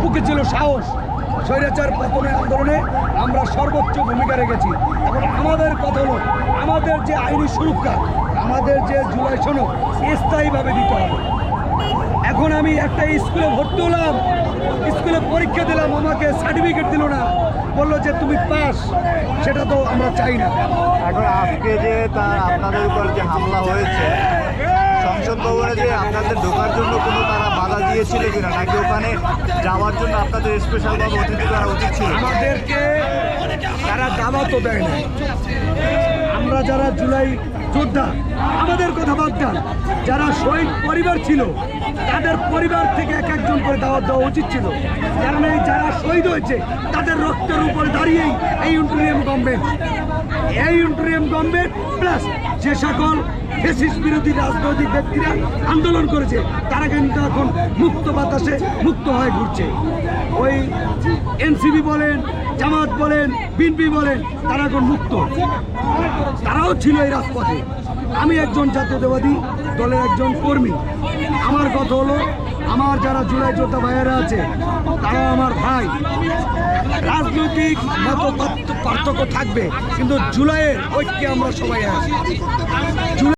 বুকে ছিল সাহস। স্বৈরাচার পতনের আন্দোলনে আমরা সর্বোচ্চ ভূমিকা রেখেছি। এখন আমাদের কথা হলো, আমাদের যে আইনি সুরক্ষা, আমাদের যে জুলাই সনদ, স্থায়ীভাবে দিতে হবে। এখন আমি একটা স্কুলে ভর্তি হলাম, স্কুলে পরীক্ষা দিলাম, আমাকে সার্টিফিকেট দিল না। বলল যে তুমি পাস, সেটা তো আমরা চাই না। এখন আজকে যে তার আপনাদের উপর যে হামলা হয়েছে, সংসদ ভবনে যে আপনাদের ঢোকার জন্য কোনো তারা বাধা দিয়েছিল কিনা নাকি ওখানে যাওয়ার জন্য আপনাদের স্পেশালভাবে অতিথি করা উচিত ছিল? আমাদেরকে তারা দাওয়াতও দেয় না আমরা যারা জুলাই যোদ্ধা, আমাদের কথা দেন। যারা শহীদ পরিবার ছিল, তাদের পরিবার থেকে এক একজন করে দাওয়াত দেওয়া উচিত ছিল। কারণ এই যারা শহীদ হয়েছে, তাদের রক্তের উপরে দাঁড়িয়েই এই ইন্টারিয়াম গভর্নমেন্ট এই ইন্টারিয়াম গভর্নমেন্ট প্লাস যে সকল ফেসিস বিরোধী রাজনৈতিক ব্যক্তিরা আন্দোলন করেছে, তারা কিন্তু এখন মুক্ত বাতাসে মুক্ত হয়ে ঘুরছে। ওই এনসিবি বলেন, জামাত বলেন, বিএনপি বলেন, তারা এখন মুক্ত। তারাও ছিল এই রাজপথে। আমি একজন জাতীয়তাবাদী দলের একজন কর্মী। আমার কথা হলো, আমার যারা জুলাই যোদ্ধা ভাইয়েরা আছে তারা আমার ভাই। রাজনৈতিক মত পার্থক্য থাকবে কিন্তু জুলাইয়ের ঐক্যে আমরা সবাই আছি।